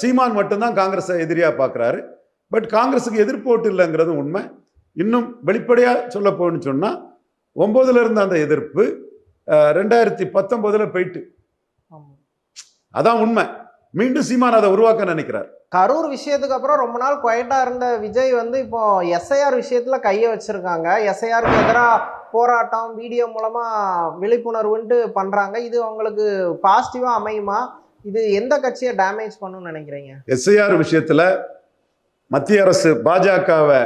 சீமான் மட்டும்தான் காங்கிரஸை எதிரியாக பார்க்குறாரு பட் காங்கிரஸுக்கு எதிர்ப்பு ஓட்டு இல்லைங்கிறது உண்மை. இன்னும் வெளிப்படையாக சொல்ல போகணும்னு சொன்னால் ஒம்போதுல இருந்த அந்த எதிர்ப்பு ரெண்டாயிரத்தி பத்தொம்போதில் போயிட்டு. அதான் உண்மை. மீண்டும் சீமான் அதை உருவாக்க நினைக்கிறார். கரூர் விஷயத்துக்கு அப்புறம் ரொம்ப நாள் குவைட்டா இருந்த விஜய் வந்து இப்போ எஸ்ஐஆர் விஷயத்துல கையை வச்சிருக்காங்க. எஸ்ஐஆருக்கு எதிராக போராட்டம் வீடியோ மூலமா விழிப்புணர்வுன்ட்டு பண்றாங்க. இது உங்களுக்கு பாசிட்டிவா அமையுமா? இது எந்த கட்சியை டேமேஜ் பண்ணுன்னு நினைக்கிறீங்க? எஸ்ஐஆர் விஷயத்தில் மத்திய அரசு பாஜகவை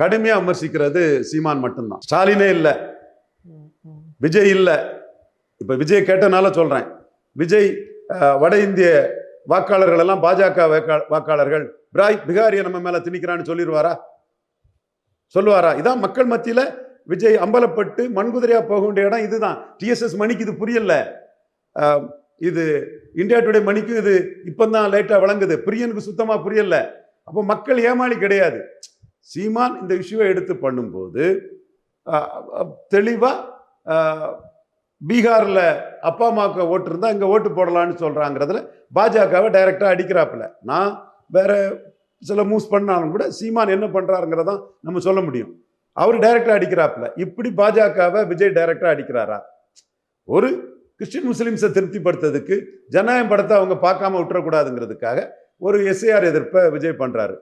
கடுமையாக விமர்சிக்கிறது சீமான் மட்டும்தான். ஸ்டாலினே இல்லை. விஜய் இல்லை. இப்போ விஜய் கேட்டனால சொல்கிறேன் விஜய் வட இந்திய வாக்காளர்கள் எல்லாம் பாஜக வாக்காளர்கள். பிராய் பிகாரியை நம்ம மேலே திணிக்கிறான்னு சொல்லிடுவாரா? சொல்லுவாரா? இதான் மக்கள் மத்தியில் விஜய் அம்பலப்பட்டு மண்குதிரையாக போக வேண்டிய இடம் இதுதான். டிஎஸ்எஸ் மணிக்கு இது புரியல. இது இந்தியா டுடே மணிக்கும் இது இப்போ தான் லைட்டாக விளங்குது. பிரியனுக்கு சுத்தமாக புரியல. அப்போ மக்கள் ஏமாளி கிடையாது. சீமான் இந்த இஷ்யூவை எடுத்து பண்ணும்போது தெளிவாக பீகாரில் அப்பா அம்மாவுக்கு ஓட்டு இருந்தால் இங்கே ஓட்டு போடலான்னு சொல்கிறாங்கிறதுல பாஜகவை டைரெக்டாக அடிக்கிறாப்புல. நான் வேற சில மூவ்ஸ் பண்ணாலும் கூட சீமான் என்ன பண்ணுறாருங்கிறதான் நம்ம சொல்ல முடியும். அவர் டைரெக்டாக அடிக்கிறாப்புல. இப்படி பாஜகவை விஜய் டைரெக்டாக அடிக்கிறாரா? ஒரு கிறிஸ்டின் முஸ்லீம்ஸை திருப்திப்படுத்துறதுக்கு ஜனநாயகம் படத்தை அவங்க பார்க்காம விட்டுறக்கூடாதுங்கிறதுக்காக ஒரு எஸ்ஏஆர் எதிர்ப்பை விஜய் பண்ணுறாரு